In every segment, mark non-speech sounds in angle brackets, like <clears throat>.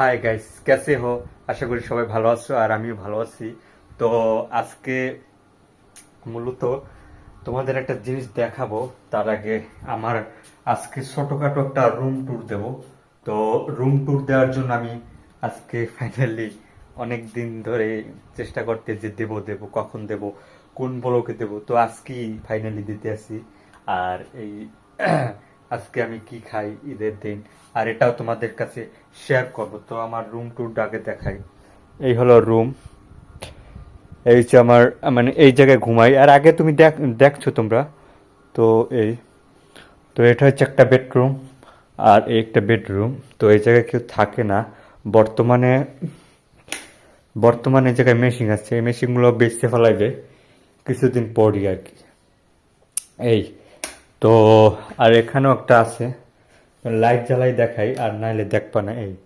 Hi guys কেসে হো আশা করি সবাই ভালো আছো আর আমিও ভালো আছি। তো আজকে মূলত তোমাদের একটা জিনিস দেখাবো। তার আগে আমার আজকে ছোটখাটো একটা রুম ট্যুর দেব। তো রুম ট্যুর দেওয়ার জন্য আমি আজকে ফাইনালি অনেক দিন ধরে চেষ্টা করতে যে দেব দেব, কখন দেব, কোন ব্লকে দেব, তো আজকেই ফাইনালি দিতে আসি। আর এই আজকে আমি কি খাই ঈদের দিন? আর এটাও তোমাদের কাছে শেয়ার করব। তো আমার রুম ট্যুরটা আগে দেখাই। এই হলো রুম এই হচ্ছে আমার মানে এই জায়গায় ঘুমাই। আর আগে তুমি দেখ, দেখছ তোমরা। তো এই, তো এটা হচ্ছে একটা বেডরুম আর এই একটা বেডরুম তো এই জায়গায় কেউ থাকে না। বর্তমানে বর্তমানে জায়গায় মেশিন আছে। এই মেশিনগুলো বেচতে ফেলাইবে কিছুদিন পরই আর কি। এই তো, আর এখানেও একটা আছে। লাইট জ্বালাই দেখাই, আর নাইলে দেখবা না, এই।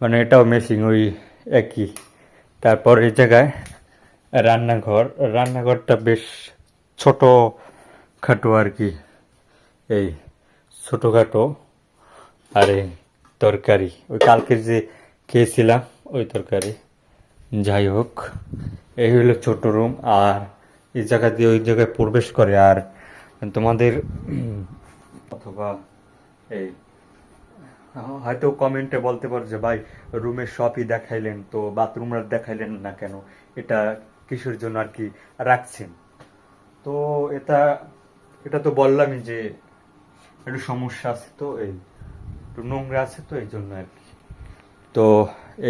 মানে এটাও মেশিন ওই একই। তারপর এই জায়গায় রান্নাঘর। রান্নাঘরটা বেশ ছোট খাটো আর কি। এই ছোটোখাটো। আর এই তরকারি। ওই কালকে যে খেয়েছিলাম, ওই তরকারি। যাই হোক, এই হলো ছোট রুম আর এই জায়গা দিয়ে ওই জায়গায় প্রবেশ করে আর তোমাদের অথবা এই, হয়তো কমেন্টে বলতে পারো যে, ভাই, রুমের সবই দেখাইলেন তো, বাথরুমরা দেখাইলেন না কেন? এটা কিসের জন্য আর কি রাখছেন? তো এটা এটা তো বললামই যে, একটু সমস্যা আছে তো, এই, একটু নোংরা আছে তো, এই জন্য আর কি। তো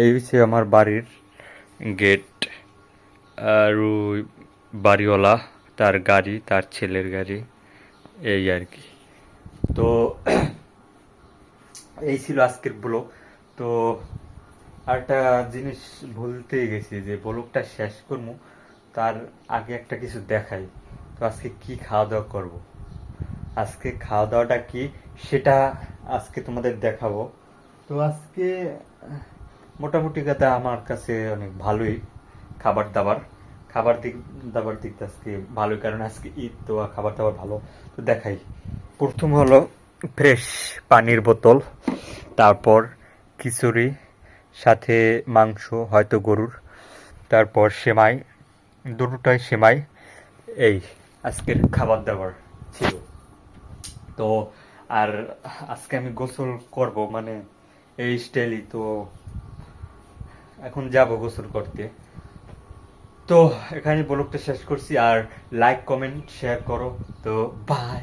এই হচ্ছে আমার বাড়ির গেট, আর বাড়িওয়ালা, তার গাড়ি, তার ছেলের গাড়ি। এই আর কি। তো <clears throat> এই ছিল আজকের ব্লগ। তো আরেকটা জিনিস ভুলতেই গেছি যে ব্লগটা শেষ করব, তার আগে একটা কিছু দেখাই। তো আজকে কি খাওয়া দাওয়া করব? আজকে খাওয়া দাওয়াটা কি সেটা আজকে তোমাদের দেখাবো। তো আজকে মোটামুটি কথা আমার কাছে অনেক ভালোই খাবার দাবার খাবার দিক, দাবার দিক আজকে ভালোই, কারণ আজকে ঈদ, তো খাবার দাবার ভালো। তো দেখাই। প্রথম হলো ফ্রেশ পানির বোতল, তারপর খিচুড়ি, সাথে মাংস, হয়তো গরুর। তারপর সেমাই, দুটোটাই সেমাই, এই আজকের খাবার দাবার ছিল। তো আর আজকে আমি গোসল করব মানে এই স্টাইলই তো এখন যাব গোসল করতে। তো এখানে ব্লগটা শেষ করছি আর লাইক কমেন্ট শেয়ার করো। তো বাই